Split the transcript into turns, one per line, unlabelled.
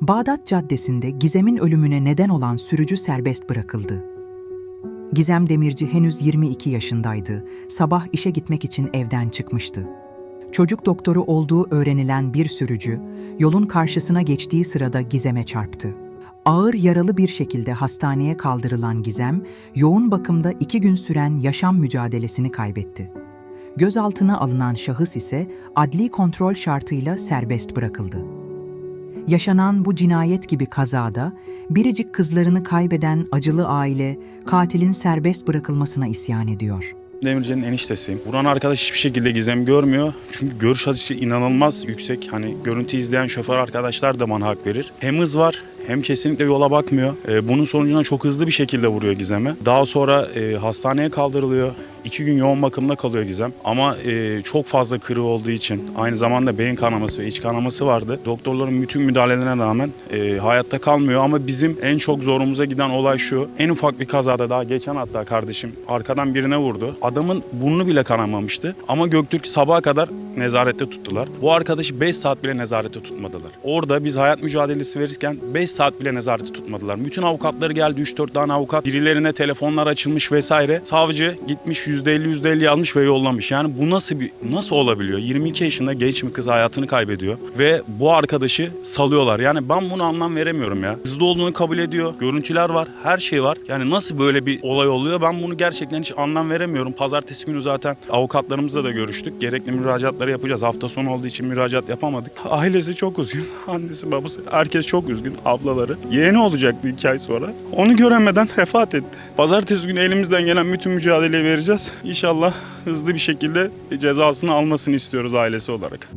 Bağdat Caddesi'nde Gizem'in ölümüne neden olan sürücü serbest bırakıldı. Gizem Demirci henüz 22 yaşındaydı. Sabah işe gitmek için evden çıkmıştı. Çocuk doktoru olduğu öğrenilen bir sürücü, yolun karşısına geçtiği sırada Gizem'e çarptı. Ağır yaralı bir şekilde hastaneye kaldırılan Gizem, yoğun bakımda iki gün süren yaşam mücadelesini kaybetti. Gözaltına alınan şahıs ise adli kontrol şartıyla serbest bırakıldı. Yaşanan bu cinayet gibi kazada biricik kızlarını kaybeden acılı aile katilin serbest bırakılmasına isyan ediyor.
Demirci'nin eniştesiyim. Buran arkadaş hiçbir şekilde Gizem görmüyor. Çünkü görüş açısı inanılmaz yüksek. Hani görüntü izleyen şoför arkadaşlar da bana hak verir. Hem hız var hem kesinlikle yola bakmıyor. Ee, bunun sonucunda çok hızlı bir şekilde vuruyor Gizem'e. Daha sonra e, hastaneye kaldırılıyor. İki gün yoğun bakımda kalıyor Gizem. Ama e, çok fazla kırığı olduğu için aynı zamanda beyin kanaması ve iç kanaması vardı. Doktorların bütün müdahalelerine rağmen e, hayatta kalmıyor. Ama bizim en çok zorumuza giden olay şu. En ufak bir kazada daha geçen hatta kardeşim arkadan birine vurdu. Adamın burnu bile kanamamıştı. Ama Göktürk sabaha kadar nezarette tuttular. Bu arkadaşı 5 saat bile nezarette tutmadılar. Orada biz hayat mücadelesi verirken 5 saat bile nezarette tutmadılar. Bütün avukatları geldi 3-4 tane avukat. Birilerine telefonlar açılmış vesaire. Savcı gitmiş %50 %50 almış ve yollamış. Yani bu nasıl bir nasıl olabiliyor? 22 yaşında genç bir kız hayatını kaybediyor ve bu arkadaşı salıyorlar. Yani ben bunu anlam veremiyorum ya. Hızlı olduğunu kabul ediyor. Görüntüler var. Her şey var. Yani nasıl böyle bir olay oluyor? Ben bunu gerçekten hiç anlam veremiyorum. Pazartesi günü zaten avukatlarımızla da görüştük. Gerekli müracaatları yapacağız. Hafta sonu olduğu için müracaat yapamadık. Ailesi çok üzgün. Annesi, babası, herkes çok üzgün. Ablaları. Yeğeni olacaktı iki ay sonra. Onu göremeden vefat etti. Pazartesi günü elimizden gelen bütün mücadeleyi vereceğiz. İnşallah hızlı bir şekilde cezasını almasını istiyoruz ailesi olarak.